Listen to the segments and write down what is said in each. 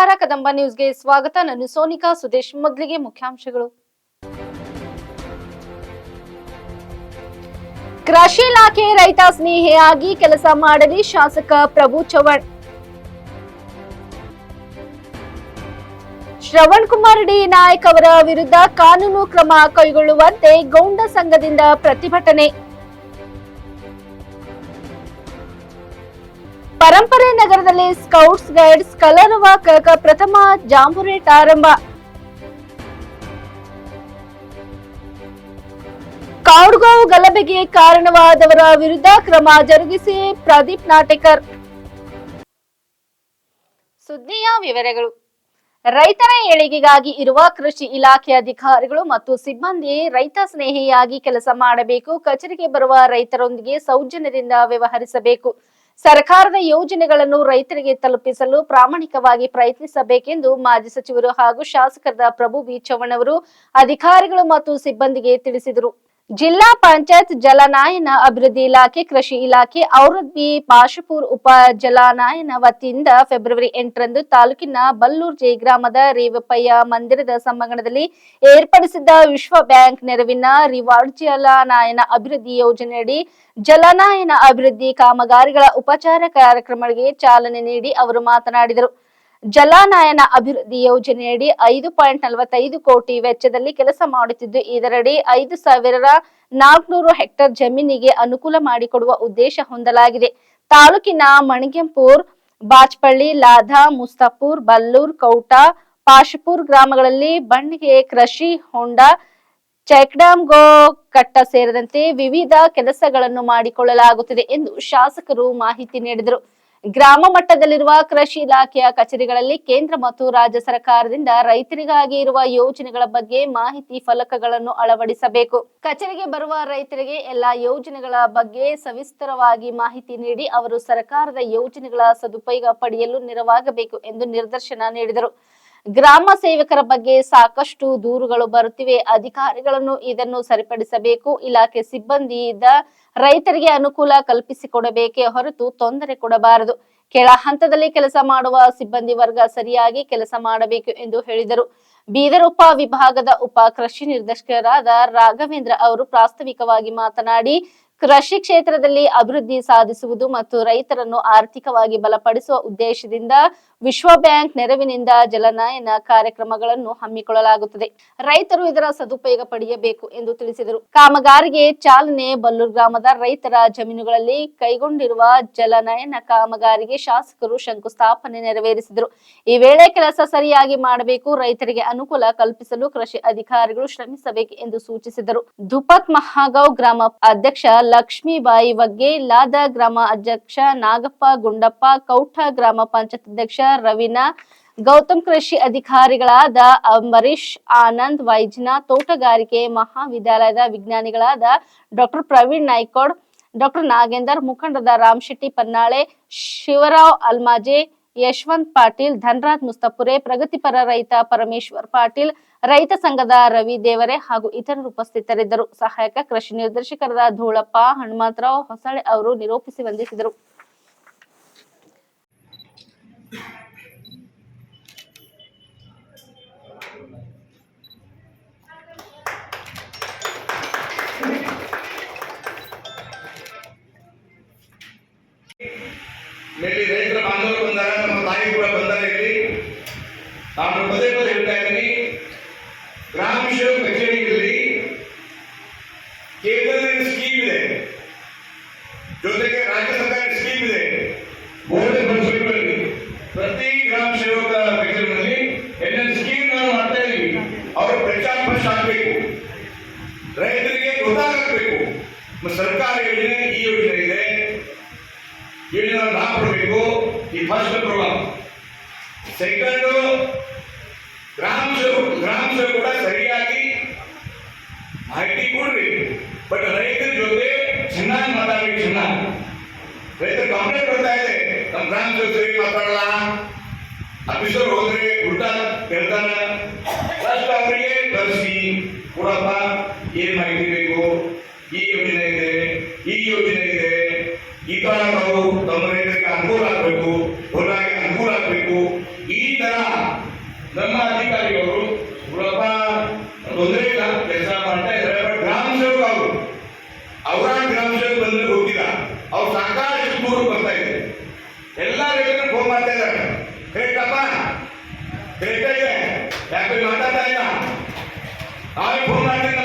ನಮಸ್ಕಾರ, ಕದಂಬ ನ್ಯೂಸ್ಗೆ ಸ್ವಾಗತ. ನಾನು ಸೋನಿಕಾ ಸುದೇಶ್, ಮೊದಲಿಗೆ ಮುಖ್ಯಾಂಶಗಳು. ಕೃಷಿ ಇಲಾಖೆ ರೈತ ಸ್ನೇಹಿಯಾಗಿ ಕೆಲಸ ಮಾಡಲಿ ಶಾಸಕ ಪ್ರಭು ಚವ್ಹಾಣ್. ಶ್ರವಣ್ ಕುಮಾರ್ ಡಿ. ನಾಯಕ್ ಅವರ ವಿರುದ್ಧ ಕಾನೂನು ಕ್ರಮ ಕೈಗೊಳ್ಳುವಂತೆ ಗೌಂಡ ಸಂಘದಿಂದ ಪ್ರತಿಭಟನೆ. ಪರಂಪರೆ ನಗರದಲ್ಲಿ ಸ್ಕೌಟ್ಸ್, ಗೈಡ್ಸ್ ಕಲರವ ಕಕ ಪ್ರಥಮ, ಜಾಂಬುರೇಟ್ ಆರಂಭ. ಕಾಡ್ಗೋವು ಗಲಭೆಗೆ ಕಾರಣವಾದವರ ವಿರುದ್ಧ ಕ್ರಮ ಜರುಗಿಸಿ ಪ್ರದೀಪ್ ನಾಟೇಕರ್. ಸುದ್ದಿಯ ವಿವರಗಳು. ರೈತರ ಏಳಿಗೆಗಾಗಿ ಇರುವ ಕೃಷಿ ಇಲಾಖೆ ಅಧಿಕಾರಿಗಳು ಮತ್ತು ಸಿಬ್ಬಂದಿ ರೈತ ಸ್ನೇಹಿಯಾಗಿ ಕೆಲಸ ಮಾಡಬೇಕು, ಕಚೇರಿಗೆ ಬರುವ ರೈತರೊಂದಿಗೆ ಸೌಜನ್ಯದಿಂದ ವ್ಯವಹರಿಸಬೇಕು. ಸರ್ಕಾರದ ಯೋಜನೆಗಳನ್ನು ರೈತರಿಗೆ ತಲುಪಿಸಲು ಪ್ರಾಮಾಣಿಕವಾಗಿ ಪ್ರಯತ್ನಿಸಬೇಕೆಂದು ಮಾಜಿ ಸಚಿವರು ಹಾಗೂ ಶಾಸಕರಾದ ಪ್ರಭು ಬಿ ಚವ್ಹಾಣ್ ಅವರು ಅಧಿಕಾರಿಗಳು ಮತ್ತು ಸಿಬ್ಬಂದಿಗೆ ತಿಳಿಸಿದರು. ಜಿಲ್ಲಾ ಪಂಚಾಯತ್ ಜಲನಾಯನ ಅಭಿವೃದ್ಧಿ ಇಲಾಖೆ, ಕೃಷಿ ಇಲಾಖೆ ಔರದ್ಬಿ ಪಾಶಪುರ್ ಉಪ ಜಲಾನಯನ ವತಿಯಿಂದ ಫೆಬ್ರವರಿ ಎಂಟರಂದು ತಾಲೂಕಿನ ಬಲ್ಲೂರ್ ಜೈ ಗ್ರಾಮದ ರೇವಪ್ಪಯ್ಯ ಮಂದಿರದ ಸಮ್ಮಂಗಣದಲ್ಲಿ ಏರ್ಪಡಿಸಿದ್ದ ವಿಶ್ವ ಬ್ಯಾಂಕ್ ನೆರವಿನ ರಿವಾರ್ಡ್ ಜಲಾನಯನ ಅಭಿವೃದ್ಧಿ ಯೋಜನೆಯಡಿ ಜಲನಾಯನ ಅಭಿವೃದ್ಧಿ ಕಾಮಗಾರಿಗಳ ಉಪಚಾರ ಕಾರ್ಯಕ್ರಮಗಳಿಗೆ ಚಾಲನೆ ನೀಡಿ ಅವರು ಮಾತನಾಡಿದರು. ಜಲಾನಯನ ಅಭಿವೃದ್ಧಿ ಯೋಜನೆಯಡಿ ಐದು ಪಾಯಿಂಟ್ ನಲವತ್ತೈದು ಕೋಟಿ ವೆಚ್ಚದಲ್ಲಿ ಕೆಲಸ ಮಾಡುತ್ತಿದ್ದು, ಇದರಡಿ ಐದು ಸಾವಿರ ನಾಲ್ಕುನೂರು ಹೆಕ್ಟೇರ್ ಜಮೀನಿಗೆ ಅನುಕೂಲ ಮಾಡಿಕೊಡುವ ಉದ್ದೇಶ ಹೊಂದಲಾಗಿದೆ. ತಾಲೂಕಿನ ಮಣಿಗೆಂಪುರ್, ಬಾಚ್ಪಳ್ಳಿ, ಲಾಧಾ, ಮುಸ್ತಾಪುರ್, ಬಲ್ಲೂರ್, ಕೌಟ, ಪಾಶಪುರ್ ಗ್ರಾಮಗಳಲ್ಲಿ ಬಣ್ಣಿಗೆ ಕೃಷಿ ಹೊಂಡ ಗೋ ಕಟ್ಟ ಸೇರಿದಂತೆ ವಿವಿಧ ಕೆಲಸಗಳನ್ನು ಮಾಡಿಕೊಳ್ಳಲಾಗುತ್ತಿದೆ ಎಂದು ಶಾಸಕರು ಮಾಹಿತಿ ನೀಡಿದರು. ಗ್ರಾಮ ಮಟ್ಟದಲ್ಲಿರುವ ಕೃಷಿ ಇಲಾಖೆಯ ಕಚೇರಿಗಳಲ್ಲಿ ಕೇಂದ್ರ ಮತ್ತು ರಾಜ್ಯ ಸರ್ಕಾರದಿಂದ ರೈತರಿಗಾಗಿ ಇರುವ ಯೋಜನೆಗಳ ಬಗ್ಗೆ ಮಾಹಿತಿ ಫಲಕಗಳನ್ನು ಅಳವಡಿಸಬೇಕು. ಕಚೇರಿಗೆ ಬರುವ ರೈತರಿಗೆ ಎಲ್ಲಾ ಯೋಜನೆಗಳ ಬಗ್ಗೆ ಸವಿಸ್ತರವಾಗಿ ಮಾಹಿತಿ ನೀಡಿ ಅವರು ಸರ್ಕಾರದ ಯೋಜನೆಗಳ ಸದುಪಯೋಗ ಪಡೆಯಲು ನೆರವಾಗಬೇಕು ಎಂದು ನಿರ್ದೇಶನ ನೀಡಿದರು. ಗ್ರಾಮ ಸೇವಕರ ಬಗ್ಗೆ ಸಾಕಷ್ಟು ದೂರುಗಳು ಬರುತ್ತಿವೆ. ಅಧಿಕಾರಿಗಳನ್ನು ಇದನ್ನು ಸರಿಪಡಿಸಬೇಕು. ಇಲಾಖೆ ಸಿಬ್ಬಂದಿಯಿಂದ ರೈತರಿಗೆ ಅನುಕೂಲ ಕಲ್ಪಿಸಿಕೊಡಬೇಕೇ ಹೊರತು ತೊಂದರೆ ಕೊಡಬಾರದು. ಕೆಳ ಹಂತದಲ್ಲಿ ಕೆಲಸ ಮಾಡುವ ಸಿಬ್ಬಂದಿ ವರ್ಗ ಸರಿಯಾಗಿ ಕೆಲಸ ಮಾಡಬೇಕು ಎಂದು ಹೇಳಿದರು. ಬೀದರ್ ಉಪ ವಿಭಾಗದ ಉಪ ಕೃಷಿ ನಿರ್ದೇಶಕರಾದ ರಾಘವೇಂದ್ರ ಅವರು ಪ್ರಾಸ್ತಾವಿಕವಾಗಿ ಮಾತನಾಡಿ, ಕೃಷಿ ಕ್ಷೇತ್ರದಲ್ಲಿ ಅಭಿವೃದ್ಧಿ ಸಾಧಿಸುವುದು ಮತ್ತು ರೈತರನ್ನು ಆರ್ಥಿಕವಾಗಿ ಬಲಪಡಿಸುವ ಉದ್ದೇಶದಿಂದ ವಿಶ್ವ ಬ್ಯಾಂಕ್ ನೆರವಿನಿಂದ ಜಲನಯನ ಕಾರ್ಯಕ್ರಮಗಳನ್ನು ಹಮ್ಮಿಕೊಳ್ಳಲಾಗುತ್ತದೆ. ರೈತರು ಇದರ ಸದುಪಯೋಗ ಪಡೆಯಬೇಕು ಎಂದು ತಿಳಿಸಿದರು. ಕಾಮಗಾರಿಗೆ ಚಾಲನೆ ಬಲ್ಲೂರ್ ಗ್ರಾಮದ ರೈತರ ಜಮೀನುಗಳಲ್ಲಿ ಕೈಗೊಂಡಿರುವ ಜಲನಯನ ಕಾಮಗಾರಿಗೆ ಶಾಸಕರು ಶಂಕುಸ್ಥಾಪನೆ ನೆರವೇರಿಸಿದರು. ಈ ವೇಳೆ ಕೆಲಸ ಸರಿಯಾಗಿ ಮಾಡಬೇಕು, ರೈತರಿಗೆ ಅನುಕೂಲ ಕಲ್ಪಿಸಲು ಕೃಷಿ ಅಧಿಕಾರಿಗಳು ಶ್ರಮಿಸಬೇಕು ಎಂದು ಸೂಚಿಸಿದರು. ಧುಪತ್ ಮಹಾಗಾವ್ ಗ್ರಾಮ ಅಧ್ಯಕ್ಷ ಲಕ್ಷ್ಮೀಬಾಯಿ ಬಗ್ಗೆ ಲಾದ ಗ್ರಾಮ ಅಧ್ಯಕ್ಷ ನಾಗಪ್ಪ ಗುಂಡಪ್ಪ, ಕೌಠ ಗ್ರಾಮ ಪಂಚಾಯತ್ ಅಧ್ಯಕ್ಷ ರವೀನಾ ಗೌತಮ್ ಕೃಷಿ ಅಧಿಕಾರಿಗಳಾದ ಅಂಬರೀಶ್ ಆನಂದ್ ವೈಜ್ನಾ ತೋಟಗಾರಿಕೆ ಮಹಾವಿದ್ಯಾಲಯದ ವಿಜ್ಞಾನಿಗಳಾದ ಡಾಕ್ಟರ್ ಪ್ರವೀಣ್ ನಾಯ್ಕೋಡ್, ಡಾಕ್ಟರ್ ನಾಗೇಂದರ್ ಮುಖಂಡದ ರಾಮ್ ಶೆಟ್ಟಿ ಪನ್ನಾಳೆ, ಶಿವರಾವ್ ಅಲ್ಮಾಜೆ, ಯಶವಂತ್ ಪಾಟೀಲ್, ಧನರಾಜ್ ಮುಸ್ತಪುರೆ, ಪ್ರಗತಿಪರ ರೈತ ಪರಮೇಶ್ವರ್ ಪಾಟೀಲ್, ರೈತ ಸಂಘದ ರವಿ ದೇವರೆ ಹಾಗೂ ಇತರರು ಉಪಸ್ಥಿತರಿದ್ದರು. ಸಹಾಯಕ ಕೃಷಿ ನಿರ್ದೇಶಕರಾದ ಧೂಳಪ್ಪ, ಹನುಮಂತರಾವ್ ಹೊಸಳೆ ಅವರು ನಿರೂಪಿಸಿ ವಂದಿಸಿದರು. ಇಲ್ಲಿ ರೈತರ ಬಾಂಧವರು ಬಂದಾರ ನಮ್ಮ ತಾಯಿ ಕೂಡ ಬಂದಾರ ಇಲ್ಲಿ ನಾನು ಪದೇ ಪದೇ ಹೇಳ್ತಾ ಇದ್ದೀನಿ ರೈತರು ಕಂಪ್ಲೇಂಟ್ ಬರ್ತಾ ಇದೆ. ನಮ್ಮ ಗ್ರಾಮ ಜೊತೆ ಮಾತಾಡಲ್ಲ. ಅಫೀಸರ್ ಹೋದ್ರೆ ಬಿಡ್ತಾನ ಹೇಳ್ತಾನ ಫಸ್ಟ್ ಕಳಿಸಿ. ಕೊಡಪ್ಪ, ಏನ್ ಮಾಹಿತಿ ಬೇಕು? ಈ ಯೋಜನೆ ಇದೆ, ಈ ಯೋಜನೆ ಇದೆ. ಈ ತರ ನಾವು ನಮ್ಮ ರೈತರಿಗೆ ಅನುಕೂಲ ಆಗ್ಬೇಕು ಹೊರಗೆ ಅನುಕೂಲ ಆಗ್ಬೇಕು. ಈ ತರ ನಮ್ಮ ಅಧಿಕಾರಿಗಳು, ಕೊಡಪ್ಪ, ತೊಂದರೆ ಇಲ್ಲ, ಕೆಲಸ ಮಾಡ್ತಾ ಇದ್ದಾರೆ. ಗ್ರಾಮ ಸೇವಕ ಅವರು ಅವರ ಗ್ರಾಮ ಸೇವಕ ಬಂದ್ರೆ ಹೋಗಿಲ್ಲ. ಅವ್ರು ಸಾಕಷ್ಟು ದೂರ ಬರ್ತಾ ಇದೆ ಎಲ್ಲ ರೈತರು ಫೋನ್ ಮಾಡ್ತಾ ಇದ್ದಾರೆ. ಕರೆಕ್ಟಪ್ಪ ಕರೆಕ್ಟ್ ಇದೆ. ಯಾಕೆ ಮಾತಾಡ್ತಾ ಇಲ್ಲ? ನಾವೇ ಫೋನ್ ಮಾಡ್ತೀನಿ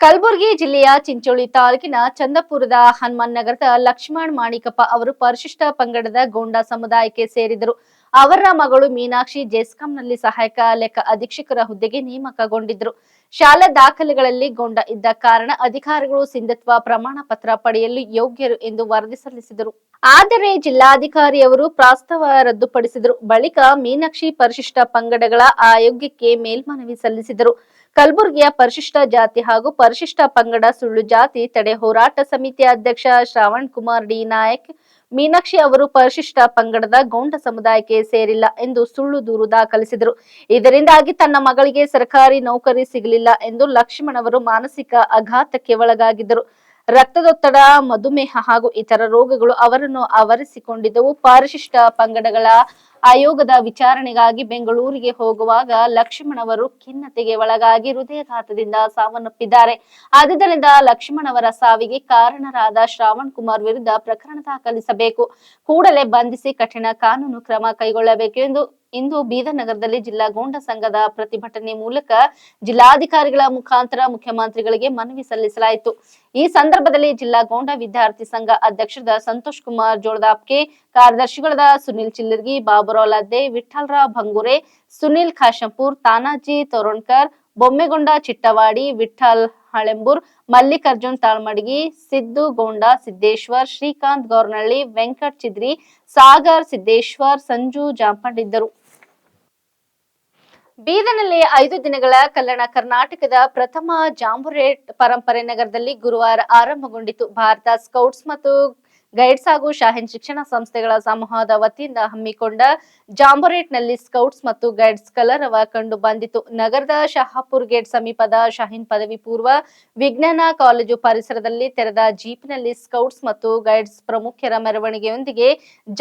ಕಲಬುರಗಿ ಜಿಲ್ಲೆಯ ಚಿಂಚೋಳಿ ತಾಲೂಕಿನ ಚಂದಪುರದ ಹನುಮಾನ್ ನಗರದ ಲಕ್ಷ್ಮಣ್ ಮಾಣಿಕಪ್ಪ ಅವರು ಪರಿಶಿಷ್ಟ ಪಂಗಡದ ಗೋಂಡ ಸಮುದಾಯಕ್ಕೆ ಸೇರಿದರು. ಅವರ ಮಗಳು ಮೀನಾಕ್ಷಿ ಜೆಸ್ಕಾಂನಲ್ಲಿ ಸಹಾಯಕ ಲೆಕ್ಕ ಅಧೀಕ್ಷಕರ ಹುದ್ದೆಗೆ ನೇಮಕಗೊಂಡಿದ್ರು ಶಾಲಾ ದಾಖಲೆಗಳಲ್ಲಿ ಗೊಂಡ ಇದ್ದ ಕಾರಣ ಅಧಿಕಾರಿಗಳು ಸಿಂಧುತ್ವ ಪ್ರಮಾಣ ಪತ್ರ ಪಡೆಯಲು ಯೋಗ್ಯರು ಎಂದು ವರದಿ ಸಲ್ಲಿಸಿದರು. ಆದರೆ ಜಿಲ್ಲಾಧಿಕಾರಿಯವರು ಪ್ರಸ್ತಾವ ರದ್ದುಪಡಿಸಿದರು. ಬಳಿಕ ಮೀನಾಕ್ಷಿ ಪರಿಶಿಷ್ಟ ಪಂಗಡಗಳ ಆಯೋಗ್ಯಕ್ಕೆ ಮೇಲ್ಮನವಿ ಸಲ್ಲಿಸಿದರು. ಕಲಬುರಗಿಯ ಪರಿಶಿಷ್ಟ ಜಾತಿ ಹಾಗೂ ಪರಿಶಿಷ್ಟ ಪಂಗಡ ಸುಳ್ಳು ಜಾತಿ ತಡೆ ಹೋರಾಟ ಸಮಿತಿ ಅಧ್ಯಕ್ಷ ಶ್ರಾವಣ್ ಕುಮಾರ್ ಡಿ ನಾಯಕ್ ಮೀನಾಕ್ಷಿ ಅವರು ಪರಿಶಿಷ್ಟ ಪಂಗಡದ ಗೌಂಡ ಸಮುದಾಯಕ್ಕೆ ಸೇರಿಲ್ಲ ಎಂದು ಸುಳ್ಳು ದೂರು ದಾಖಲಿಸಿದರು. ಇದರಿಂದಾಗಿ ತನ್ನ ಮಗಳಿಗೆ ಸರ್ಕಾರಿ ನೌಕರಿ ಸಿಗಲಿಲ್ಲ ಎಂದು ಲಕ್ಷ್ಮಣ್ ಅವರು ಮಾನಸಿಕ ಆಘಾತಕ್ಕೆ ಒಳಗಾಗಿದ್ದರು. ರಕ್ತದೊತ್ತಡ, ಮಧುಮೇಹ ಹಾಗೂ ಇತರ ರೋಗಗಳು ಅವರನ್ನು ಆವರಿಸಿಕೊಂಡಿದ್ದವು. ಪರಿಶಿಷ್ಟ ಪಂಗಡಗಳ ಆಯೋಗದ ವಿಚಾರಣೆಗಾಗಿ ಬೆಂಗಳೂರಿಗೆ ಹೋಗುವಾಗ ಲಕ್ಷ್ಮಣ್ ಅವರು ಖಿನ್ನತೆಗೆ ಒಳಗಾಗಿ ಹೃದಯಘಾತದಿಂದ ಸಾವನ್ನಪ್ಪಿದ್ದಾರೆ. ಆದ್ದರಿಂದ ಲಕ್ಷ್ಮಣ್ ಅವರ ಸಾವಿಗೆ ಕಾರಣರಾದ ಶ್ರಾವಣ್ ಕುಮಾರ್ ವಿರುದ್ಧ ಪ್ರಕರಣ ದಾಖಲಿಸಬೇಕು. ಕೂಡಲೇ ಬಂಧಿಸಿ ಕಠಿಣ ಕಾನೂನು ಕ್ರಮ ಕೈಗೊಳ್ಳಬೇಕು ಎಂದು ಇಂದು ಬೀದರ್ ನಗರದಲ್ಲಿ ಜಿಲ್ಲಾ ಗೋಂಡ ಸಂಘದ ಪ್ರತಿಭಟನೆ ಮೂಲಕ ಜಿಲ್ಲಾಧಿಕಾರಿಗಳ ಮುಖಾಂತರ ಮುಖ್ಯಮಂತ್ರಿಗಳಿಗೆ ಮನವಿ ಸಲ್ಲಿಸಲಾಯಿತು. ಈ ಸಂದರ್ಭದಲ್ಲಿ ಜಿಲ್ಲಾ ಗೋಂಡ ವಿದ್ಯಾರ್ಥಿ ಸಂಘ ಅಧ್ಯಕ್ಷರಾದ ಸಂತೋಷ್ ಕುಮಾರ್ ಜೋಳದಾಪ್ಕೆ ಕಾರ್ಯದರ್ಶಿಗಳಾದ ಸುನಿಲ್ ಚಿಲ್ಲರ್ಗಿ ಬಾಬುರಾವ್ ಲದ್ದೆ ವಿಠಲ್ರಾವ್ ಭಂಗುರೆ ಸುನಿಲ್ ಖಾಶಂಪುರ್, ತಾನಾಜಿ ತೋರಣಕರ್, ಬೊಮ್ಮೆಗೊಂಡ ಚಿಟ್ಟವಾಡಿ ವಿಠಲ್ ಹಳೆಂಬೂರ್, ಮಲ್ಲಿಕಾರ್ಜುನ್ ತಾಳ್ಮಡಗಿ, ಸಿದ್ದು ಗೋಂಡ ಸಿದ್ದೇಶ್ವರ್, ಶ್ರೀಕಾಂತ್ ಗೌರ್ನಳ್ಳಿ, ವೆಂಕಟ್ ಚಿದ್ರಿ, ಸಾಗರ್ ಸಿದ್ದೇಶ್ವರ್, ಸಂಜು ಜಾಂಪಂಡ್ ಇದ್ದರು. ಬೀದರ್ನಲ್ಲಿ ಐದು ದಿನಗಳ ಕಲ್ಯಾಣ ಕರ್ನಾಟಕದ ಪ್ರಥಮ ಜಾಂಬುರೇಟ್ ಪರಂಪರೆ ನಗರದಲ್ಲಿ ಗುರುವಾರ ಆರಂಭಗೊಂಡಿತು. ಭಾರತ ಸ್ಕೌಟ್ಸ್ ಮತ್ತು ಗೈಡ್ಸ್ ಹಾಗೂ ಶಾಹಿನ್ ಶಿಕ್ಷಣ ಸಂಸ್ಥೆಗಳ ಸಮೂಹದ ವತಿಯಿಂದ ಹಮ್ಮಿಕೊಂಡ ಜಾಂಬೊರೇಟ್ನಲ್ಲಿ ಸ್ಕೌಟ್ಸ್ ಮತ್ತು ಗೈಡ್ಸ್ ಕಲರವ ಕಂಡು ಬಂದಿತು. ನಗರದ ಶಹಾಪುರ್ ಗೇಟ್ ಸಮೀಪದ ಶಾಹಿನ್ ಪದವಿ ಪೂರ್ವ ವಿಜ್ಞಾನ ಕಾಲೇಜು ಪರಿಸರದಲ್ಲಿ ತೆರೆದ ಜೀಪ್ನಲ್ಲಿ ಸ್ಕೌಟ್ಸ್ ಮತ್ತು ಗೈಡ್ಸ್ ಪ್ರಮುಖರ ಮೆರವಣಿಗೆಯೊಂದಿಗೆ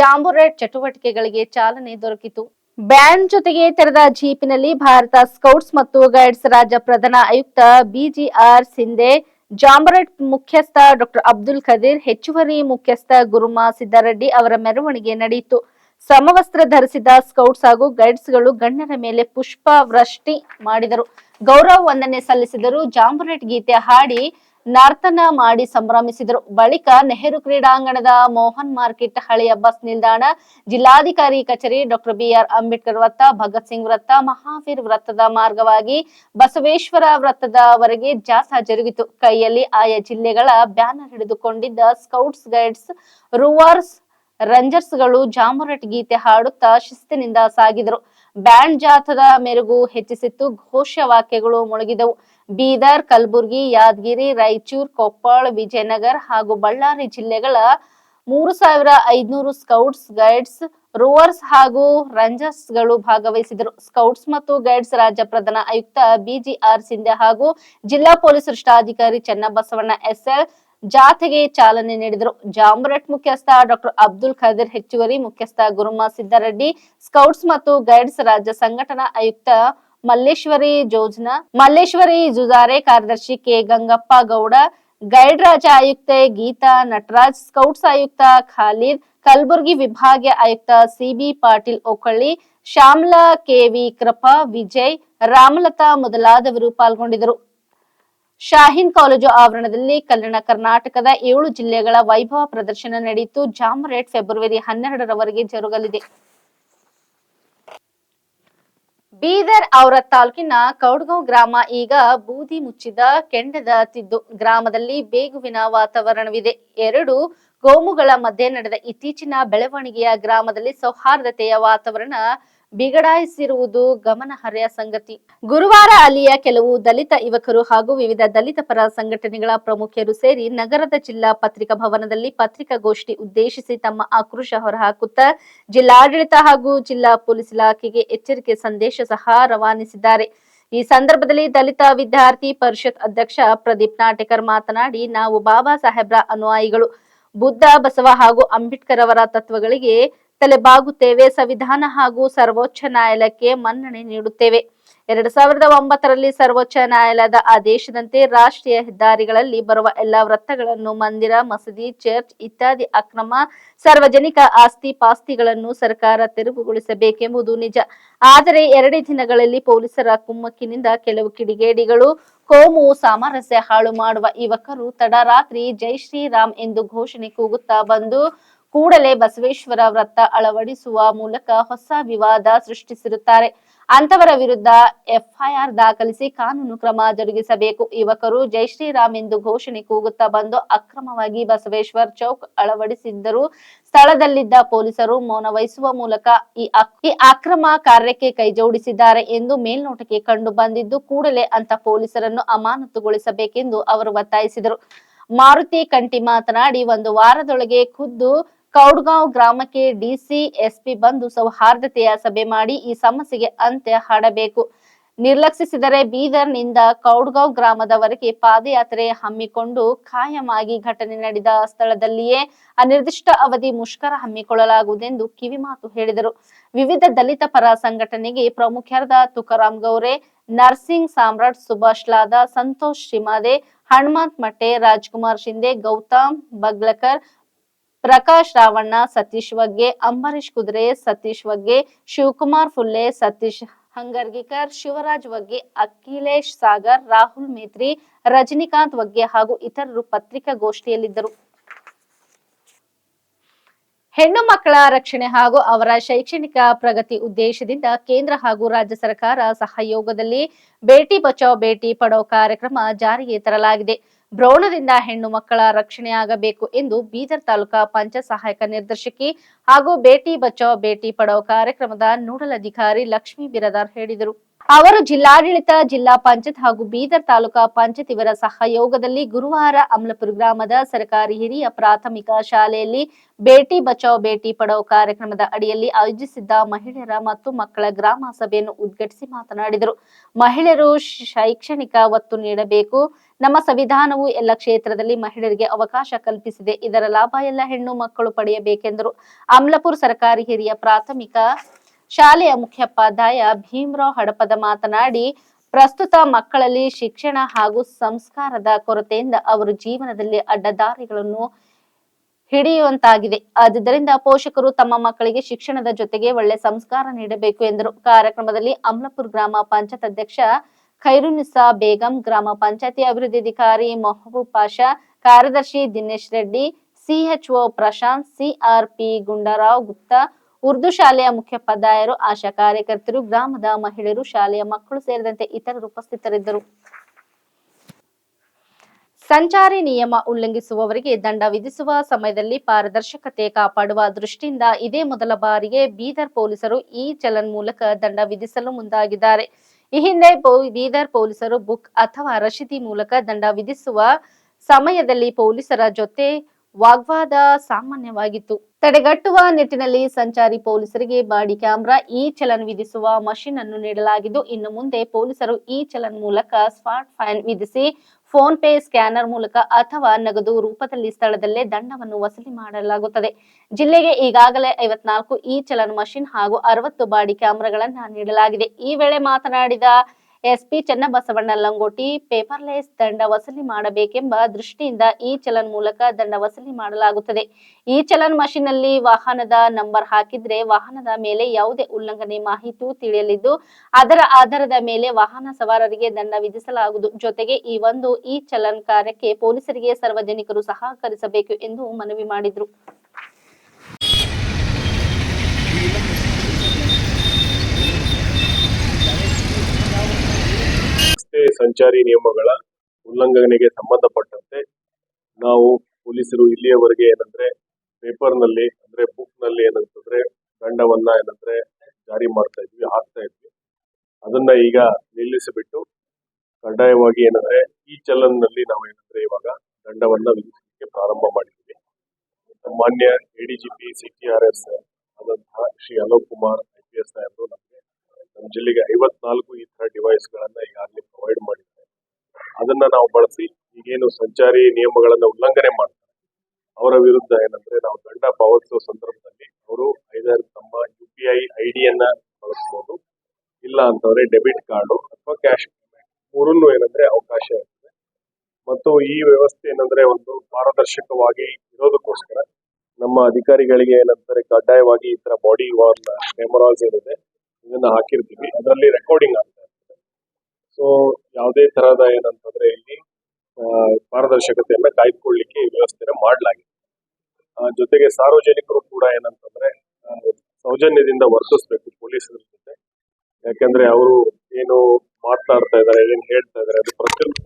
ಜಾಂಬೊರೇಟ್ ಚಟುವಟಿಕೆಗಳಿಗೆ ಚಾಲನೆ ದೊರಕಿತು. ಬ್ಯಾಂಡ್ ಜೊತೆಗೆ ತೆರೆದ ಜೀಪಿನಲ್ಲಿ ಭಾರತ ಸ್ಕೌಟ್ಸ್ ಮತ್ತು ಗೈಡ್ಸ್ ರಾಜ್ಯ ಪ್ರಧಾನ ಆಯುಕ್ತ ಬಿಜಿಆರ್ ಸಿಂಧೆ ಜಾಂಬರೆಟ್ ಮುಖ್ಯಸ್ಥ ಡಾಕ್ಟರ್ ಅಬ್ದುಲ್ ಖದೀರ್, ಹೆಚ್ಚುವರಿ ಮುಖ್ಯಸ್ಥ ಗುರುಮಾ ಸಿದ್ದಾರೆಡ್ಡಿ ಅವರ ಮೆರವಣಿಗೆ ನಡೆಯಿತು. ಸಮವಸ್ತ್ರ ಧರಿಸಿದ ಸ್ಕೌಟ್ಸ್ ಹಾಗೂ ಗೈಡ್ಸ್ಗಳು ಗಣ್ಯರ ಮೇಲೆ ಪುಷ್ಪ ವೃಷ್ಟಿ ಮಾಡಿದರು. ಗೌರವ ವಂದನೆ ಸಲ್ಲಿಸಿದರು. ಜಾಂಬರೆಟ್ ಗೀತೆ ಹಾಡಿ ನರ್ತನ ಮಾಡಿ ಸಂಭ್ರಮಿಸಿದರು. ಬಳಿಕ ನೆಹರು ಕ್ರೀಡಾಂಗಣದ ಮೋಹನ್ ಮಾರ್ಕೆಟ್ ಹಳೆಯ ಬಸ್ ನಿಲ್ದಾಣ, ಜಿಲ್ಲಾಧಿಕಾರಿ ಕಚೇರಿ, ಡಾಕ್ಟರ್ ಬಿಆರ್ ಅಂಬೇಡ್ಕರ್ ವೃತ್ತ, ಭಗತ್ ಸಿಂಗ್ ವೃತ್ತ, ಮಹಾವೀರ್ ವೃತ್ತದ ಮಾರ್ಗವಾಗಿ ಬಸವೇಶ್ವರ ವೃತ್ತದವರೆಗೆ ಜಾಥಾ ಜರುಗಿತು. ಕೈಯಲ್ಲಿ ಆಯಾ ಜಿಲ್ಲೆಗಳ ಬ್ಯಾನರ್ ಹಿಡಿದುಕೊಂಡಿದ್ದ ಸ್ಕೌಟ್ಸ್ ಗೈಡ್ಸ್, ರೂವರ್ಸ್, ರಂಜರ್ಸ್ಗಳು ಜಾಮರಟ್ ಗೀತೆ ಹಾಡುತ್ತಾ ಶಿಸ್ತಿನಿಂದ ಸಾಗಿದರು. ಬ್ಯಾಂಡ್ ಜಾಥದ ಮೆರುಗು ಹೆಚ್ಚಿಸಿತ್ತು. ಘೋಷವಾಕ್ಯಗಳು ಮೊಳಗಿದವು. ಬೀದರ್, ಕಲಬುರ್ಗಿ, ಯಾದಗಿರಿ, ರಾಯಚೂರ್, ಕೊಪ್ಪಳ, ವಿಜಯನಗರ ಹಾಗೂ ಬಳ್ಳಾರಿ ಜಿಲ್ಲೆಗಳ ಮೂರು ಸಾವಿರ ಐದ್ನೂರು ಸ್ಕೌಟ್ಸ್, ಗೈಡ್ಸ್, ರೋವರ್ಸ್ ಹಾಗೂ ರಂಜರ್ಸ್ಗಳು ಭಾಗವಹಿಸಿದರು. ಸ್ಕೌಟ್ಸ್ ಮತ್ತು ಗೈಡ್ಸ್ ರಾಜ್ಯ ಪ್ರಧಾನ ಆಯುಕ್ತ ಬಿಜಿಆರ್ ಸಿಂಧೆ ಹಾಗೂ ಜಿಲ್ಲಾ ಪೊಲೀಸ್ ವರಿಷ್ಠಾಧಿಕಾರಿ ಚನ್ನಬಸವಣ್ಣ ಎಸ್ಎಲ್ ಜಾಥೆಗೆ ಚಾಲನೆ ನೀಡಿದರು. ಜಾಂಬ್ರಟ್ ಮುಖ್ಯಸ್ಥ ಡಾಕ್ಟರ್ ಅಬ್ದುಲ್ ಖದೀರ್ ಹೆಚ್ಚುವರಿ ಮುಖ್ಯಸ್ಥ ಗುರುಮಾ ಸಿದ್ದಾರೆಡ್ಡಿ, ಸ್ಕೌಟ್ಸ್ ಮತ್ತು ಗೈಡ್ಸ್ ರಾಜ್ಯ ಸಂಘಟನಾ ಆಯುಕ್ತ ಮಲ್ಲೇಶ್ವರಿ ಜೋಜ್ನ, ಮಲ್ಲೇಶ್ವರಿ ಜುಜಾರೆ ಕಾರ್ಯದರ್ಶಿ ಕೆ ಗಂಗಪ್ಪ ಗೌಡ, ಗೈಡ್ ರಾಜ ಆಯುಕ್ತೆ ಗೀತಾ ನಟರಾಜ್, ಸ್ಕೌಟ್ಸ್ ಆಯುಕ್ತ ಖಾಲಿದ್, ಕಲಬುರಗಿ ವಿಭಾಗೀಯ ಆಯುಕ್ತ ಸಿಬಿ ಪಾಟೀಲ್ ಓಕಳ್ಳಿ ಶ್ಯಾಮ್ಲಾ ಕೆವಿ ಕೃಪಾ, ವಿಜಯ್, ರಾಮಲತಾ ಮೊದಲಾದವರು ಪಾಲ್ಗೊಂಡಿದ್ದರು. ಶಾಹೀನ್ ಕಾಲೇಜು ಆವರಣದಲ್ಲಿ ಕಲ್ಯಾಣ ಕರ್ನಾಟಕದ ಏಳು ಜಿಲ್ಲೆಗಳ ವೈಭವ ಪ್ರದರ್ಶನ ನಡೆಯಿತು. ಜಾಮರೇಟ್ ಫೆಬ್ರವರಿ ಹನ್ನೆರಡರವರೆಗೆ ಜರುಗಲಿದೆ. ಬೀದರ್ ಅವರ ತಾಲೂಕಿನ ಕೌಡ್ಗಾಂವ್ ಗ್ರಾಮ ಈಗ ಬೂದಿ ಮುಚ್ಚಿದ ಕೆಂಡದ ತಿದ್ದು ಗ್ರಾಮದಲ್ಲಿ ಬೇಗುವಿನ ವಾತಾವರಣವಿದೆ. ಎರಡು ಗೋಮುಗಳ ಮಧ್ಯೆ ನಡೆದ ಇತ್ತೀಚಿನ ಬೆಳವಣಿಗೆಯ ಗ್ರಾಮದಲ್ಲಿ ಸೌಹಾರ್ದತೆಯ ವಾತಾವರಣ ಬಿಗಡಾಯಿಸಿರುವುದು ಗಮನಹರ್ಯ ಸಂಗತಿ. ಗುರುವಾರ ಅಲ್ಲಿಯ ಕೆಲವು ದಲಿತ ಯುವಕರು ಹಾಗೂ ವಿವಿಧ ದಲಿತ ಪರ ಸಂಘಟನೆಗಳ ಪ್ರಮುಖರು ಸೇರಿ ನಗರದ ಜಿಲ್ಲಾ ಪತ್ರಿಕಾ ಭವನದಲ್ಲಿ ಪತ್ರಿಕಾಗೋಷ್ಠಿ ಉದ್ದೇಶಿಸಿ ತಮ್ಮ ಆಕ್ರೋಶ ಹೊರಹಾಕುತ್ತಾ ಜಿಲ್ಲಾಡಳಿತ ಹಾಗೂ ಜಿಲ್ಲಾ ಪೊಲೀಸ್ ಇಲಾಖೆಗೆ ಎಚ್ಚರಿಕೆ ಸಂದೇಶ ಸಹ ರವಾನಿಸಿದ್ದಾರೆ. ಈ ಸಂದರ್ಭದಲ್ಲಿ ದಲಿತ ವಿದ್ಯಾರ್ಥಿ ಪರಿಷತ್ ಅಧ್ಯಕ್ಷ ಪ್ರದೀಪ್ ನಾಟೇಕರ್ ಮಾತನಾಡಿ, ನಾವು ಬಾಬಾ ಸಾಹೇಬ್ರ ಅನುಯಾಯಿಗಳು, ಬುದ್ಧ, ಬಸವ ಹಾಗೂ ಅಂಬೇಡ್ಕರ್ ಅವರ ತತ್ವಗಳಿಗೆ ತಲೆಬಾಗುತ್ತೇವೆ ಸಂವಿಧಾನ ಹಾಗೂ ಸರ್ವೋಚ್ಚ ನ್ಯಾಯಾಲಯಕ್ಕೆ ಮನ್ನಣೆ ನೀಡುತ್ತೇವೆ. ಎರಡ್ ಸಾವಿರದ ಒಂಬತ್ತರಲ್ಲಿ ಸರ್ವೋಚ್ಚ ನ್ಯಾಯಾಲಯದ ಆದೇಶದಂತೆ ರಾಷ್ಟ್ರೀಯ ಹೆದ್ದಾರಿಗಳಲ್ಲಿ ಬರುವ ಎಲ್ಲಾ ವೃತ್ತಗಳನ್ನು, ಮಂದಿರ, ಮಸೀದಿ, ಚರ್ಚ್ ಇತ್ಯಾದಿ ಅಕ್ರಮ ಸಾರ್ವಜನಿಕ ಆಸ್ತಿ ಪಾಸ್ತಿಗಳನ್ನು ಸರ್ಕಾರ ತೆರವುಗೊಳಿಸಬೇಕೆಂಬುದು ನಿಜ. ಆದರೆ ಎರಡೇ ದಿನಗಳಲ್ಲಿ ಪೊಲೀಸರ ಕುಮ್ಮಕ್ಕಿನಿಂದ ಕೆಲವು ಕಿಡಿಗೇಡಿಗಳು, ಕೋಮು, ಸಾಮರಸ್ಯ ಹಾಳು ಮಾಡುವ ಯುವಕರು ತಡರಾತ್ರಿ ಜೈ ಶ್ರೀರಾಮ್ ಎಂದು ಘೋಷಣೆ ಕೂಗುತ್ತಾ ಬಂದು ಕೂಡಲೇ ಬಸವೇಶ್ವರ ವೃತ್ತ ಅಳವಡಿಸುವ ಮೂಲಕ ಹೊಸ ವಿವಾದ ಸೃಷ್ಟಿಸಿರುತ್ತಾರೆ. ಅಂತವರ ವಿರುದ್ಧ ಎಫ್ಐಆರ್ ದಾಖಲಿಸಿ ಕಾನೂನು ಕ್ರಮ ಜರುಗಿಸಬೇಕು. ಯುವಕರು ಜೈ ಶ್ರೀರಾಮ್ ಎಂದು ಘೋಷಣೆ ಕೂಗುತ್ತಾ ಬಂದು ಅಕ್ರಮವಾಗಿ ಬಸವೇಶ್ವರ್ ಚೌಕ್ ಅಳವಡಿಸಿದ್ದರು ಸ್ಥಳದಲ್ಲಿದ್ದ ಪೊಲೀಸರು ಮೌನ ವಹಿಸುವ ಮೂಲಕ ಈ ಅಕ್ರಮ ಕಾರ್ಯಕ್ಕೆ ಕೈಜೋಡಿಸಿದ್ದಾರೆ ಎಂದು ಮೇಲ್ನೋಟಕ್ಕೆ ಕಂಡು ಬಂದಿದ್ದು ಕೂಡಲೇ ಅಂತ ಪೊಲೀಸರನ್ನು ಅಮಾನತುಗೊಳಿಸಬೇಕೆಂದು ಅವರು ಒತ್ತಾಯಿಸಿದರು. ಮಾರುತಿ ಕಂಟಿ ಮಾತನಾಡಿ, ಒಂದು ವಾರದೊಳಗೆ ಖುದ್ದು ಕೌಡ್ಗಾಂವ್ ಗ್ರಾಮಕ್ಕೆ ಡಿಸಿ, ಎಸ್ಪಿ ಬಂದು ಸೌಹಾರ್ದತೆಯ ಸಭೆ ಮಾಡಿ ಈ ಸಮಸ್ಯೆಗೆ ಅಂತ್ಯ ಹಾಡಬೇಕು. ನಿರ್ಲಕ್ಷಿಸಿದರೆ ಬೀದರ್ನಿಂದ ಕೌಡ್ಗಾಂವ್ ಗ್ರಾಮದವರೆಗೆ ಪಾದಯಾತ್ರೆ ಹಮ್ಮಿಕೊಂಡು ಖಾಯಮಾಗಿ ಘಟನೆ ನಡೆದ ಸ್ಥಳದಲ್ಲಿಯೇ ಅನಿರ್ದಿಷ್ಟ ಅವಧಿ ಮುಷ್ಕರ ಹಮ್ಮಿಕೊಳ್ಳಲಾಗುವುದೆಂದು ಕಿವಿಮಾತು ಹೇಳಿದರು. ವಿವಿಧ ದಲಿತ ಪರ ಸಂಘಟನೆಗೆ ಪ್ರಮುಖರಾದ ತುಕಾರಾಮ್ ಗೌರೆ, ನರ್ಸಿಂಗ್ ಸಾಮ್ರಾಟ್ ಸುಭಾಷ್ ಲಾದ, ಸಂತೋಷ್ ಶಿಮಾದೆ ಹನುಮಂತ್ ಮಟ್ಟೆ, ರಾಜ್ಕುಮಾರ್ ಶಿಂದೆ, ಗೌತಮ್ ಬಗ್ಲಕರ್ ಪ್ರಕಾಶ್ ರಾವಣ್ಣ, ಸತೀಶ್ ವಗ್ಗೆ ಅಂಬರೀಶ್ ಕುದುರೆ, ಸತೀಶ್ ವಗ್ಗೆ, ಶಿವಕುಮಾರ್ ಫುಲ್ಲೆ, ಸತೀಶ್ ಹಂಗರ್ಗಿಕರ್, ಶಿವರಾಜ್ ವಗ್ಗೆ, ಅಖಿಲೇಶ್ ಸಾಗರ್, ರಾಹುಲ್ ಮೇತ್ರಿ, ರಜನಿಕಾಂತ್ ವಗ್ಗೆ ಹಾಗೂ ಇತರರು ಪತ್ರಿಕಾಗೋಷ್ಠಿಯಲ್ಲಿದ್ದರು. ಹೆಣ್ಣು ಮಕ್ಕಳ ರಕ್ಷಣೆ ಹಾಗೂ ಅವರ ಶೈಕ್ಷಣಿಕ ಪ್ರಗತಿ ಉದ್ದೇಶದಿಂದ ಕೇಂದ್ರ ಹಾಗೂ ರಾಜ್ಯ ಸರ್ಕಾರ ಸಹಯೋಗದಲ್ಲಿ ಬೇಟಿ ಬಚಾವ್, ಬೇಟಿ ಪಡೋ ಕಾರ್ಯಕ್ರಮ ಜಾರಿಗೆ ತರಲಾಗಿದೆ. ಭ್ರೂಣದಿಂದ ಹೆಣ್ಣು ಮಕ್ಕಳ ರಕ್ಷಣೆಯಾಗಬೇಕು ಎಂದು ಬೀದರ್ ತಾಲೂಕಾ ಪಂಚಾಯತ್ ಸಹಾಯಕ ನಿರ್ದೇಶಕಿ ಹಾಗೂ ಬೇಟಿ ಬಚಾವ್ ಬೇಟಿ ಪಡಾವ್ ಕಾರ್ಯಕ್ರಮದ ನೋಡಲ್ ಅಧಿಕಾರಿ ಲಕ್ಷ್ಮೀ ಬಿರದಾರ್ ಹೇಳಿದರು. ಅವರು ಜಿಲ್ಲಾಡಳಿತ, ಜಿಲ್ಲಾ ಪಂಚಾಯತ್ ಹಾಗೂ ಬೀದರ್ ತಾಲೂಕಾ ಪಂಚಾಯತ್ ಇವರ ಸಹಯೋಗದಲ್ಲಿ ಗುರುವಾರ ಅಮ್ಲಪುರ ಗ್ರಾಮದ ಸರ್ಕಾರಿ ಹಿರಿಯ ಪ್ರಾಥಮಿಕ ಶಾಲೆಯಲ್ಲಿ ಬೇಟಿ ಬಚಾವ್ ಬೇಟಿ ಪಡಾವ್ ಕಾರ್ಯಕ್ರಮದ ಅಡಿಯಲ್ಲಿ ಆಯೋಜಿಸಿದ್ದ ಮಹಿಳೆಯರ ಮತ್ತು ಮಕ್ಕಳ ಗ್ರಾಮ ಸಭೆಯನ್ನು ಉದ್ಘಾಟಿಸಿ ಮಾತನಾಡಿದರು. ಮಹಿಳೆಯರು ಶೈಕ್ಷಣಿಕ ಒತ್ತು ನೀಡಬೇಕು ನಮ್ಮ ಸಂವಿಧಾನವು ಎಲ್ಲ ಕ್ಷೇತ್ರದಲ್ಲಿ ಮಹಿಳೆಯರಿಗೆ ಅವಕಾಶ ಕಲ್ಪಿಸಿದೆ. ಇದರ ಲಾಭ ಎಲ್ಲ ಹೆಣ್ಣು ಮಕ್ಕಳು ಪಡೆಯಬೇಕೆಂದರು. ಅಮ್ಲಪುರ್ ಸರ್ಕಾರಿ ಹಿರಿಯ ಪ್ರಾಥಮಿಕ ಶಾಲೆಯ ಮುಖ್ಯೋಪಾಧ್ಯಾಯ ಭೀಮರಾವ್ ಹಡಪದ ಮಾತನಾಡಿ, ಪ್ರಸ್ತುತ ಮಕ್ಕಳಲ್ಲಿ ಶಿಕ್ಷಣ ಹಾಗೂ ಸಂಸ್ಕಾರದ ಕೊರತೆಯಿಂದ ಅವರು ಜೀವನದಲ್ಲಿ ಅಡ್ಡದಾರಿಗಳನ್ನು ಹಿಡಿಯುವಂತಾಗಿದೆ. ಆದ್ದರಿಂದ ಪೋಷಕರು ತಮ್ಮ ಮಕ್ಕಳಿಗೆ ಶಿಕ್ಷಣದ ಜೊತೆಗೆ ಒಳ್ಳೆ ಸಂಸ್ಕಾರ ನೀಡಬೇಕು ಎಂದರು. ಕಾರ್ಯಕ್ರಮದಲ್ಲಿ ಅಮ್ಲಪುರ್ ಗ್ರಾಮ ಪಂಚಾಯತ್ ಅಧ್ಯಕ್ಷ ಖೈರುನಿಸಾ ಬೇಗಂ ಗ್ರಾಮ ಪಂಚಾಯತಿ ಅಭಿವೃದ್ಧಿ ಅಧಿಕಾರಿ ಮೊಹಬೂಬ್ ಪಾಷಾ, ಕಾರ್ಯದರ್ಶಿ Dinesh Reddy, C H O Prashant, C R P Gundarao Gupta, Urdu ಶಾಲೆಯ ಮುಖ್ಯೋಪಾಧ್ಯಾಯರು ಆಶಾ ಕಾರ್ಯಕರ್ತರು, ಗ್ರಾಮದ ಮಹಿಳೆಯರು, ಶಾಲೆಯ ಮಕ್ಕಳು ಸೇರಿದಂತೆ ಇತರರು ಉಪಸ್ಥಿತರಿದ್ದರು. ಸಂಚಾರಿ ನಿಯಮ ಉಲ್ಲಂಘಿಸುವವರಿಗೆ ದಂಡ ವಿಧಿಸುವ ಸಮಯದಲ್ಲಿ ಪಾರದರ್ಶಕತೆ ಕಾಪಾಡುವ ದೃಷ್ಟಿಯಿಂದ ಇದೇ ಮೊದಲ ಬಾರಿಗೆ ಬೀದರ್ ಪೊಲೀಸರು ಈ ಚಲನ್ ಮೂಲಕ ದಂಡ ವಿಧಿಸಲು ಮುಂದಾಗಿದ್ದಾರೆ. ಈ ಹಿಂದೆ ಬೀದರ್ ಪೊಲೀಸರು ಬುಕ್ ಅಥವಾ ರಶೀದಿ ಮೂಲಕ ದಂಡ ವಿಧಿಸುವ ಸಮಯದಲ್ಲಿ ಪೊಲೀಸರ ಜೊತೆ ವಾಗ್ವಾದ ಸಾಮಾನ್ಯವಾಗಿತ್ತು. ತಡೆಗಟ್ಟುವ ನಿಟ್ಟಿನಲ್ಲಿ ಸಂಚಾರಿ ಪೊಲೀಸರಿಗೆ ಬಾಡಿ ಕ್ಯಾಮೆರಾ ಇ ಚಲನ್ ವಿಧಿಸುವ ಮಷಿನ್ ಅನ್ನು ನೀಡಲಾಗಿದ್ದು, ಇನ್ನು ಮುಂದೆ ಪೊಲೀಸರು ಇ ಚಲನ್ ಮೂಲಕ ಸ್ಮಾರ್ಟ್ ಫ್ಯಾನ್ ವಿಧಿಸಿ ಫೋನ್ ಪೇ ಸ್ಕ್ಯಾನರ್ ಮೂಲಕ ಅಥವಾ ನಗದು ರೂಪದಲ್ಲಿ ಸ್ಥಳದಲ್ಲೇ ದಂಡವನ್ನು ವಸೂಲಿ ಮಾಡಲಾಗುತ್ತದೆ. ಜಿಲ್ಲೆಗೆ ಈಗಾಗಲೇ ಐವತ್ನಾಲ್ಕು ಇ ಚಲನ್ ಮಷಿನ್ ಹಾಗೂ ಅರವತ್ತು ಬಾಡಿ ಕ್ಯಾಮೆರಾಗಳನ್ನ ನೀಡಲಾಗಿದೆ. ಈ ವೇಳೆ ಮಾತನಾಡಿದ ಎಸ್ಪಿ ಚನ್ನಬಸವಣ್ಣ ಲಂಗೋಟಿ ಪೇಪರ್ಲೆಸ್ ದಂಡ ವಸೂಲಿ ಮಾಡಬೇಕೆಂಬ ದೃಷ್ಟಿಯಿಂದ ಈ ಚಲನ್ ಮೂಲಕ ದಂಡ ವಸೂಲಿ ಮಾಡಲಾಗುತ್ತದೆ. ಈ ಚಲನ್ ಮಷಿನ್ನಲ್ಲಿ ವಾಹನದ ನಂಬರ್ ಹಾಕಿದ್ರೆ ವಾಹನದ ಮೇಲೆ ಯಾವುದೇ ಉಲ್ಲಂಘನೆ ಮಾಹಿತಿ ತಿಳಿಯಲಿದ್ದು, ಅದರ ಆಧಾರದ ಮೇಲೆ ವಾಹನ ಸವಾರರಿಗೆ ದಂಡ ವಿಧಿಸಲಾಗುವುದು. ಜೊತೆಗೆ ಈ ಒಂದು ಈ ಚಲನ್ ಕಾರ್ಯಕ್ಕೆ ಪೊಲೀಸರಿಗೆ ಸಾರ್ವಜನಿಕರು ಸಹಕರಿಸಬೇಕು ಎಂದು ಮನವಿ ಮಾಡಿದ್ರು. ರಸ್ತೆ ಸಂಚಾರಿ ನಿಯಮಗಳ ಉಲ್ಲಂಘನೆಗೆ ಸಂಬಂಧಪಟ್ಟಂತೆ ನಾವು ಪೊಲೀಸರು ಇಲ್ಲಿಯವರೆಗೆ ಏನಂದ್ರೆ ಪೇಪರ್ನಲ್ಲಿ ಅಂದ್ರೆ ಬುಕ್ನಲ್ಲಿ ಏನಂತಂದ್ರೆ ದಂಡವನ್ನ ಏನಂದ್ರೆ ಜಾರಿ ಮಾಡ್ತಾ ಇದ್ವಿ, ಹಾಕ್ತಾ ಇದ್ವಿ. ಅದನ್ನ ಈಗ ನಿಲ್ಲಿಸಿಬಿಟ್ಟು ಕಡ್ಡಾಯವಾಗಿ ಏನಂದ್ರೆ ಈ ಚಲನ್ನಲ್ಲಿ ನಾವು ಏನಂದ್ರೆ ಇವಾಗ ದಂಡವನ್ನ ವಿಧಿಸಲಿಕ್ಕೆ ಪ್ರಾರಂಭ ನಮ್ಮ ಮಾನ್ಯ ಎಡಿಜಿಪಿ ಎಸ್ ಆದಂತಹ Shri Alok Kumar, I P S ಸಾಹೇಬರು ನಮಗೆ ನಮ್ಮ ಜಿಲ್ಲೆಗೆ ಐವತ್ನಾಲ್ಕು ಈ ತರ ಡಿವೈಸ್ ಗಳನ್ನ ಈಗಾಗಲೇ ಪ್ರೊವೈಡ್ ಮಾಡಿದ್ದಾರೆ. ಅದನ್ನ ನಾವು ಬಳಸಿ ಈಗೇನು ಸಂಚಾರಿ ನಿಯಮಗಳನ್ನ ಉಲ್ಲಂಘನೆ ಮಾಡ್ತಾರೆ. ಅವರ ವಿರುದ್ಧ ಏನಂದ್ರೆ ನಾವು ದಂಡ ಪಾವತಿಸುವ ಸಂದರ್ಭದಲ್ಲಿ ಅವರು ಐದಾರು ತಮ್ಮ ಯು ಪಿ ಐ ಐಡಿಯನ್ನ ಬಳಸಬಹುದು ಇಲ್ಲ ಅಂತಂದ್ರೆ ಡೆಬಿಟ್ ಕಾರ್ಡು ಅಥವಾ ಕ್ಯಾಶ್ ಮೂರನ್ನು ಏನಂದ್ರೆ ಅವಕಾಶ ಇರ್ತದೆ. ಮತ್ತು ಈ ವ್ಯವಸ್ಥೆ ಏನಂದ್ರೆ ಒಂದು ಪಾರದರ್ಶಕವಾಗಿ ಇರೋದಕ್ಕೋಸ್ಕರ ನಮ್ಮ ಅಧಿಕಾರಿಗಳಿಗೆ ಏನಂತಾರೆ ಕಡ್ಡಾಯವಾಗಿ ಈ ತರ ಬಾಡಿ ವಾರ್ನ ಕ್ಯಾಮರಾಸ್ ಏನಿದೆ ಇದನ್ನ ಹಾಕಿರ್ತೀವಿ ಅದರಲ್ಲಿ ರೆಕಾರ್ಡಿಂಗ್ ಆಗ್ತಾ ಇರ್ತದೆ ಸೊ ಯಾವುದೇ ತರಹದ ಏನಂತಂದ್ರೆ ಇಲ್ಲಿ ಪಾರದರ್ಶಕತೆಯನ್ನ ಕಾಯ್ದುಕೊಳ್ಳಿಕ್ಕೆ ಈ ವ್ಯವಸ್ಥೆನ ಮಾಡಲಾಗಿದೆ ಜೊತೆಗೆ ಸಾರ್ವಜನಿಕರು ಕೂಡ ಏನಂತಂದ್ರೆ ಸೌಜನ್ಯದಿಂದ ವರ್ತಿಸ್ಬೇಕು ಪೊಲೀಸರ ಜೊತೆ ಯಾಕಂದ್ರೆ ಅವರು ಏನು ಮಾತಾಡ್ತಾ ಇದ್ದಾರೆ ಏನ್ ಹೇಳ್ತಾ ಇದ್ದಾರೆ ಅದು ಪ್ರತಿಯೊಂದು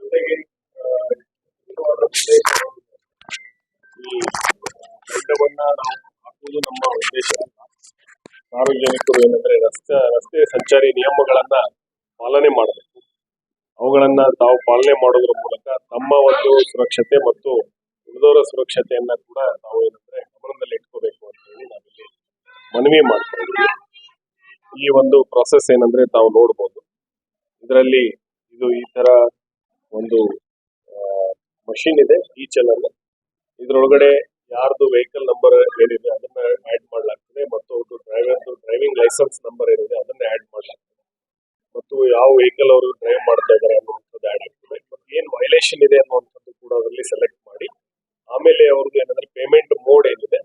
ಜೊತೆಗೆ? ಈ ದಂಡವನ್ನ ನಾವು ಹಾಕುವುದು ನಮ್ಮ ಉದ್ದೇಶ. ಸಾರ್ವಜನಿಕರು ಏನಂದ್ರೆ ರಸ್ತೆ ರಸ್ತೆ ಸಂಚಾರಿ ನಿಯಮಗಳನ್ನ ಪಾಲನೆ ಮಾಡಬೇಕು. ಅವುಗಳನ್ನ ತಾವು ಪಾಲನೆ ಮಾಡೋದ್ರ ಮೂಲಕ ತಮ್ಮ ಒಂದು ಸುರಕ್ಷತೆ ಮತ್ತು ಉಳಿದವರ ಸುರಕ್ಷತೆಯನ್ನ ಕೂಡ ನಾವು ಏನಂದ್ರೆ ಗಮನದಲ್ಲಿ ಇಟ್ಕೋಬೇಕು ಅಂತ ಹೇಳಿ ನಾವಿಲ್ಲಿ ಮನವಿ ಮಾಡ್ತಾ ಈ ಒಂದು ಪ್ರೊಸೆಸ್ ಏನಂದ್ರೆ ತಾವು ನೋಡ್ಬೋದು. ಇದರಲ್ಲಿ ಇದು ಈ ತರ ಒಂದು ಮಷಿನ್ ಇದೆ ಈ ಚಲನ್ ಇದ್ರೊಳಗಡೆ ಯಾರ್ದು ವೆಹಿಕಲ್ ನಂಬರ್ ಏನಿದೆ ಅದನ್ನ ಆಡ್ ಮಾಡಲಾಗ್ತದೆ ಮತ್ತು ಅವ್ರದ್ದು ಡ್ರೈವರ್ದು ಡ್ರೈವಿಂಗ್ ಲೈಸೆನ್ಸ್ ನಂಬರ್ ಏನಿದೆ ಅದನ್ನ ಆಡ್ ಮಾಡಲಾಗ್ತದೆ. ಮತ್ತು ಯಾವ ವೆಹಿಕಲ್ ಅವರು ಡ್ರೈವ್ ಮಾಡ್ತಾ ಇದ್ದಾರೆ ಅನ್ನುವಂಥದ್ದು ಆಡ್ ಆಗ್ತದೆ. ಏನ್ ವೈಲೇಷನ್ ಇದೆ ಅನ್ನುವಂಥದ್ದು ಕೂಡ ಅದರಲ್ಲಿ ಸೆಲೆಕ್ಟ್ ಮಾಡಿ ಆಮೇಲೆ ಅವ್ರದ್ದು ಏನಂದ್ರೆ ಪೇಮೆಂಟ್ ಮೋಡ್ ಏನಿದೆ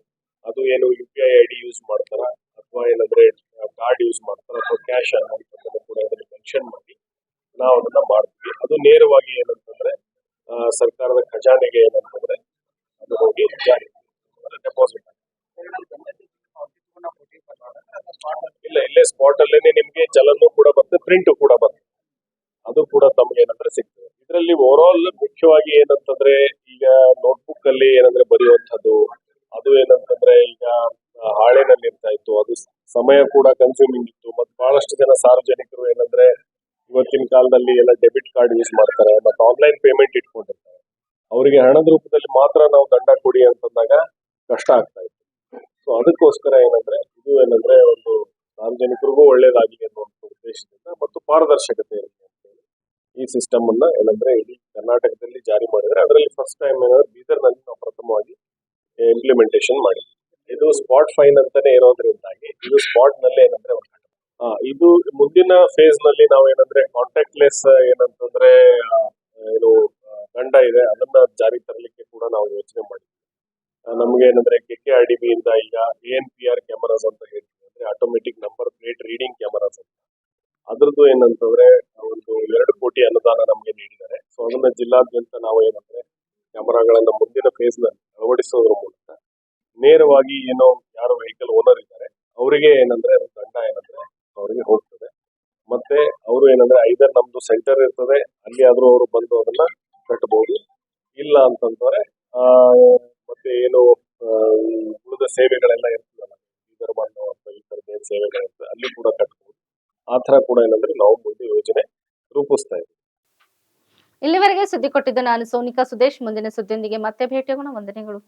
ಅದು ಏನು U P I I D use ಮಾಡ್ತಾರ ಅಥವಾ ಏನಂದ್ರೆ ಕಾರ್ಡ್ ಯೂಸ್ ಮಾಡ್ತಾರ ಅಥವಾ ಕ್ಯಾಶ್ ಅನ್ನುವಂಥದ್ದನ್ನು ಕೂಡ ಅದರಲ್ಲಿ ಮೆನ್ಷನ್ ಮಾಡಿ ನಾವು ಅದನ್ನ ಮಾಡ್ತೀವಿ ಅದು ನೇರವಾಗಿ ಏನಂತಂದ್ರೆ ಆ, ಸರ್ಕಾರದ ಖಜಾನೆಗೆ ಏನಂತಂದ್ರೆ ಅದು ಹೋಗಿ ಜಾರಿ ಡೆಪಾಸಿಟ್ ಇಲ್ಲ ಇಲ್ಲೇ ಸ್ಪಾಟ್ ಅಲ್ಲೇನೆ ನಿಮ್ಗೆ ಚಲನ್ನು ಕೂಡ ಬರ್ತದೆ ಪ್ರಿಂಟ್ ಕೂಡ ಬರ್ತದೆ ಅದು ಕೂಡ ತಮ್ಗೆ ಏನಂದ್ರೆ ಸಿಗ್ತದೆ. ಇದರಲ್ಲಿ ಓವರ್ ಆಲ್ ಮುಖ್ಯವಾಗಿ ಏನಂತಂದ್ರೆ ಈಗ ನೋಟ್ಬುಕ್ ಅಲ್ಲಿ ಏನಂದ್ರೆ ಬರೆಯುವಂಥದ್ದು, ಅದು ಏನಂತಂದ್ರೆ ಈಗ ಹಾಳೆನಲ್ಲಿ ಇರ್ತಾ ಇತ್ತು. ಅದು ಸಮಯ ಕೂಡ ಕನ್ಸ್ಯೂಮಿಂಗ್ ಇತ್ತು. ಮತ್ತೆ ಬಹಳಷ್ಟು ಜನ ಸಾರ್ವಜನಿಕರು ಏನಂದ್ರೆ ಇವತ್ತಿನ ಕಾಲದಲ್ಲಿ ಎಲ್ಲ ಡೆಬಿಟ್ ಕಾರ್ಡ್ ಯೂಸ್ ಮಾಡ್ತಾರೆ, ಮತ್ತೆ ಆನ್ಲೈನ್ ಪೇಮೆಂಟ್ ಇಟ್ಕೊಂಡಿರ್ತಾರೆ. ಅವರಿಗೆ ಹಣದ ರೂಪದಲ್ಲಿ ಮಾತ್ರ ನಾವು ದಂಡ ಕೊಡಿ ಅಂತಂದಾಗ ಕಷ್ಟ ಆಗ್ತಾ ಇತ್ತು. ಸೊ ಅದಕ್ಕೋಸ್ಕರ ಏನಂದ್ರೆ ಇದು ಏನಂದ್ರೆ ಒಂದು ಸಾರ್ವಜನಿಕರಿಗೂ ಒಳ್ಳೇದಾಗಲಿ ಅನ್ನೋ ಉದ್ದೇಶದಿಂದ, ಮತ್ತು ಪಾರದರ್ಶಕತೆ ಈ ಸಿಸ್ಟಮ್ ಅನ್ನ ಏನಂದ್ರೆ ಇಡೀ ಕರ್ನಾಟಕದಲ್ಲಿ ಜಾರಿ ಮಾಡಿದ್ರೆ ಅದರಲ್ಲಿ ಫಸ್ಟ್ ಟೈಮ್ ಏನಂದ್ರೆ ಬೀದರ್ನಲ್ಲಿ ನಾವು ಪ್ರಥಮವಾಗಿ ಇಂಪ್ಲಿಮೆಂಟೇಷನ್ ಮಾಡಿದ್ವಿ. ಇದು ಸ್ಪಾಟ್ ಫೈನ್ ಅಂತಾನೆ ಇರೋದ್ರಿಂದಾಗಿ ಇದು ಸ್ಪಾಟ್ ನಲ್ಲೇ ಏನಂದ್ರೆ ಇದು ಮುಂದಿನ ಫೇಸ್ನಲ್ಲಿ ನಾವು ಏನಂದ್ರೆ ಕಾಂಟ್ಯಾಕ್ಟ್ ಲೆಸ್ ಏನಂತಂದ್ರೆ ಏನು ದಂಡ ಇದೆ, ಅದನ್ನ ಜಾರಿ ತರಲಿಕ್ಕೆ ಕೂಡ ನಾವು ಯೋಚನೆ ಮಾಡಿದ್ವಿ. ನಮ್ಗೆ ಏನಂದ್ರೆ K K R D B ಇಂದ ಈಗ A N P R cameras ಅಂತ ಹೇಳ್ತೀವಿ. ಅಂದ್ರೆ automatic number plate reading cameras ಅಂತ. ಅದ್ರದ್ದು ಏನಂತಂದ್ರೆ ಒಂದು ಎರಡು ಕೋಟಿ ಅನುದಾನ ನಮಗೆ ನೀಡಿದ್ದಾರೆ. ಸೊ ಅದನ್ನ ಜಿಲ್ಲಾದ್ಯಂತ ನಾವು ಏನಂದ್ರೆ ಕ್ಯಾಮರಾಗಳನ್ನ ಮುಂದಿನ ಫೇಸ್ನಲ್ಲಿ ಅಳವಡಿಸೋದ್ರ ಮೂಲಕ ನೇರವಾಗಿ ಏನೋ ಯಾರು ವೆಹಿಕಲ್ ಓನರ್ ಇದ್ದಾರೆ. ಅವರಿಗೆ ಏನಂದ್ರೆ ದಂಡ ಏನಂದ್ರೆ ಅವರಿಗೆ ಹೋಗ್ತದೆ. ಮತ್ತೆ ಅವರು ಏನಂದ್ರೆ ಐದರ್ ನಮ್ದು ಸೆಂಟರ್ ಇರ್ತದೆ ಅಲ್ಲಿ ಆದ್ರೂ ಅವರು ಬಂದು ಅದನ್ನ ಕಟ್ಟಬಹುದು ಇಲ್ಲ ಅಂತಂದ್ರೆ ಆ, ಮತ್ತೆ ಏನು ಉಳಿದ ಸೇವೆಗಳೆಲ್ಲ ಇರ್ತದಲ್ಲ ಈ ಅಥವಾ ಈ ತರದ ಸೇವೆಗಳಿರ್ತದೆ ಅಲ್ಲಿ ಕೂಡ ಆ ತರ ಕೂಡ ಏನಂದ್ರೆ ನಾವು ಮುಂದೆ ಯೋಜನೆ ರೂಪಿಸ್ತಾ ಇದ್ದೀವಿ. ಇಲ್ಲಿವರೆಗೆ ಸುದ್ದಿ ಕೊಟ್ಟಿದ್ದು ನಾನು ಸೋನಿಕಾ ಸುದೇಶ್. ಮುಂದಿನ ಸುದ್ದಿಯೊಂದಿಗೆ ಮತ್ತೆ ಭೇಟಿಯಾಗೋಣ. ವಂದನೆಗಳು.